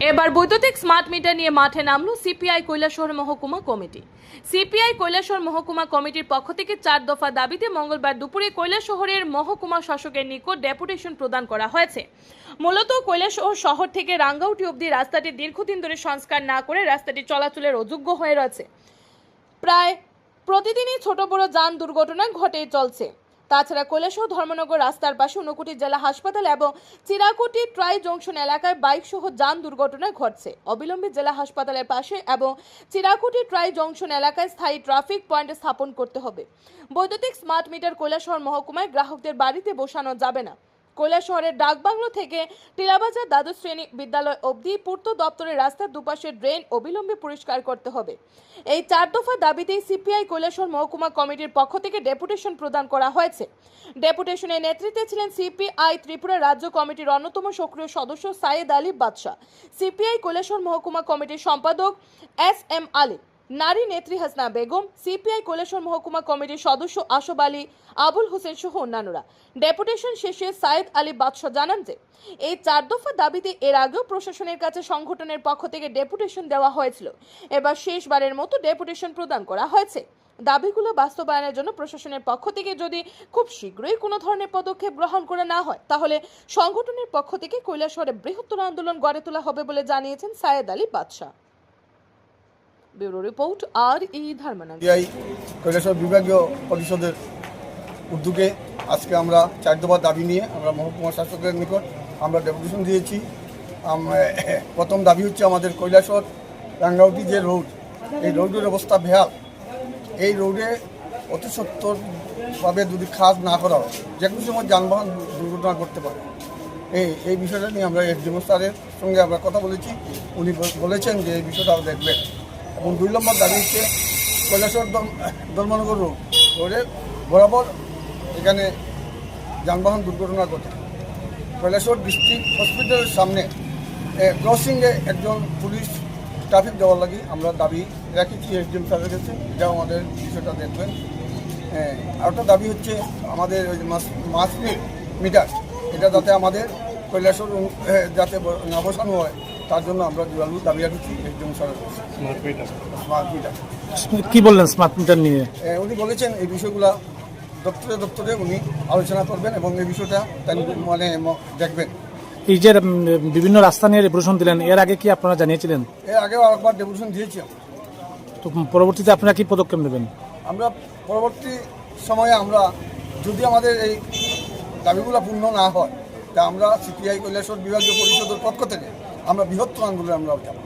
এবার বৈদ্যুতিক smart meter নিয়ে মাঠে নামলো সিপিআই কৈলাসহর মহকুমা কমিটি। সিপিআই কৈলাসহর মহকুমা কমিটির পক্ষ থেকে চার দফা দাবিতে মঙ্গলবার দুপুরে কৈলাসহরের মহকুমা শাসকের নিকট ডেপুটেশন প্রদান করা হয়েছে। মূলত কৈলাসহর শহর থেকে রাঙ্গাউটি অবধি রাস্তাটি দীর্ঘদিন ধরে সংস্কার না করে রাস্তাটি চলাচলের অযোগ্য হয়ে রয়েছে। প্রায় প্রতিদিনই ছোট বড় যান দুর্ঘটনা ঘটেই চলছে। তাছাড়া কৈলাসহ ধর্মনগর রাস্তার পাশে ঊনকোটি জেলা হাসপাতাল এবং চিরাকুটি ট্রাই জংশন এলাকায় বাইক সহ যান দুর্ঘটনা ঘটছে। অবিলম্বে জেলা হাসপাতালের পাশে এবং চিরাকুটি ট্রাই জংশন এলাকায় স্থায়ী ট্রাফিক পয়েন্ট স্থাপন করতে হবে। বৈদ্যুতিক স্মার্ট মিটার কৈলাসহর মহকুমায় গ্রাহকদের বাড়িতে বসানো যাবে না। কৈলাসহরের ডাকবাংলো থেকে টিলাবাজার দ্বাদশ শ্রেণি বিদ্যালয় অবধি পূর্ত দপ্তরের রাস্তার দুপাশের ড্রেন অবিলম্বে পরিষ্কার করতে হবে। এই চার দফা দাবিতেই সিপিআই কৈলাসহর মহকুমা কমিটির পক্ষ থেকে ডেপুটেশন প্রদান করা হয়েছে। ডেপুটেশনের নেতৃত্বে ছিলেন সিপিআই ত্রিপুরা রাজ্য কমিটির অন্যতম সক্রিয় সদস্য সাইয়েদ আলী বাদশাহ। সিপিআই কৈলাসহর মহকুমা কমিটির সম্পাদক এস এম আলী। নারী নেত্রী হাসনা বেগম, সিপিআই কৈলাসহর মহকুমা কমিটির সদস্য আসব আলী, আবুল হোসেন সহ অন্যান্যরা। ডেপুটেশন শেষে সাইদ আলী বাদশাহ জানান যে, এই চার দফা দাবিতে এর আগেও প্রশাসনের কাছে সংগঠনের পক্ষ থেকে ডেপুটেশন দেওয়া হয়েছিল। এবার শেষবারের মতো ডেপুটেশন প্রদান করা হয়েছে। দাবিগুলো বাস্তবায়নের জন্য প্রশাসনের পক্ষ থেকে যদি খুব শীঘ্রই কোনো ধরনের পদক্ষেপ গ্রহণ করা না হয়, তাহলে সংগঠনের পক্ষ থেকে কৈলাসহরে বৃহত্তর আন্দোলন গড়ে তোলা হবে বলে জানিয়েছেন সায়েদ আলী বাদশাহ। ব্যুরো রিপোর্ট আর ই সিআই কৈলাসর বিভাগীয় পরিষদের উদ্যোগে আজকে আমরা চার দফা দাবি নিয়ে আমরা মহকুমা শাসকের নিকট আমরা ডেপুটেশন দিয়েছি। প্রথম দাবি হচ্ছে আমাদের কৈলাসর রাঙ্গাউটি যে রোড, এই রোডের অবস্থা বেহাল। এই রোডে অতি সত্তরভাবে যদি খাস না করা হয় যে কোনো সময় যানবাহন দুর্ঘটনা করতে পারে। এই এই বিষয়টা নিয়ে আমরা এসডিএম স্যারের সঙ্গে আমরা কথা বলেছি। উনি বলেছেন যে এই বিষয়টা দেখবেন। এবং দুই নম্বর দাবি হচ্ছে কৈলাসর ধর্মনগর রোড। রোডে বরাবর এখানে যানবাহন দুর্ঘটনা ঘটে। কৈলাসর ডিস্ট্রিক্ট হসপিটালের সামনে ক্রসিংয়ে একজন পুলিশ ট্রাফিক দেওয়ার লাগি আমরা দাবি রেখেছি এসডিএম স্যারের কাছে এটাও আমাদের বিষয়টা দেখবেন। হ্যাঁ, আরেকটা দাবি হচ্ছে আমাদের ওই মাস মিটার এটা যাতে আমাদের কৈলাসর যাতে না বসানো হয়। তার জন্য আমরা জোরালো দাবি রাখছি কাছে স্মার্ট মিটার কি বললেন স্মার্ট মিটার নিয়ে? এ, উনি বলেছেন এই বিষয়গুলো দপ্তরে দপ্তরে উনি আলোচনা করবেন এবং এই বিষয়টা মানে দেখবেন। এই যে বিভিন্ন রাস্তা নিয়ে রেপুটেশন দিলেন এর আগে কি আপনারা জানিয়েছিলেন? এর আগেও আরেকবার ডেপুটেশন দিয়েছি তো পরবর্তীতে আপনারা কি পদক্ষেপ নেবেন? আমরা পরবর্তী সময়ে আমরা যদি আমাদের এই দাবিগুলো পূর্ণ না হয় তা আমরা সিপিআই কৈলাসর বিভাগীয় পরিষদের পক্ষ থেকে আমরা বৃহত্তর আন্দোলনে আমরা যাব